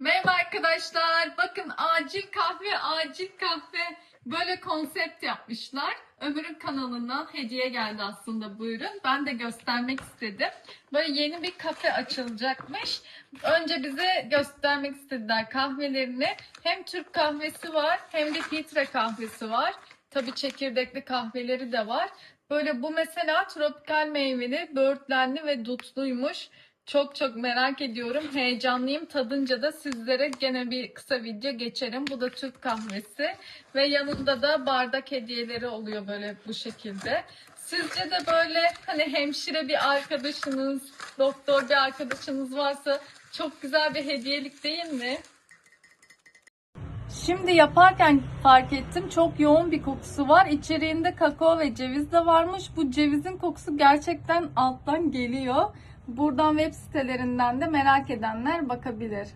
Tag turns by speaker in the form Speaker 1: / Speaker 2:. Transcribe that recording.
Speaker 1: Merhaba arkadaşlar. Bakın acil kahve, acil kahve böyle konsept yapmışlar. Ömür'ün kanalına hediye geldi aslında buyurun. Ben de göstermek istedim. Böyle yeni bir kafe açılacakmış. Önce bize göstermek istediler kahvelerini. Hem Türk kahvesi var hem de filtre kahvesi var. Tabii çekirdekli kahveleri de var. Böyle bu mesela tropikal meyveli, böğürtlenli ve dutluymuş. Çok çok merak ediyorum. Heyecanlıyım. Tadınca da sizlere gene bir kısa video geçerim. Bu da Türk kahvesi. Ve yanında da bardak hediyeleri oluyor böyle bu şekilde. Sizce de böyle hani hemşire bir arkadaşınız, doktor bir arkadaşınız varsa çok güzel bir hediyelik değil mi? Şimdi yaparken fark ettim çok yoğun bir kokusu var. İçeriğinde kakao ve ceviz de varmış. Bu cevizin kokusu gerçekten alttan geliyor. Buradan web sitelerinden de merak edenler bakabilir.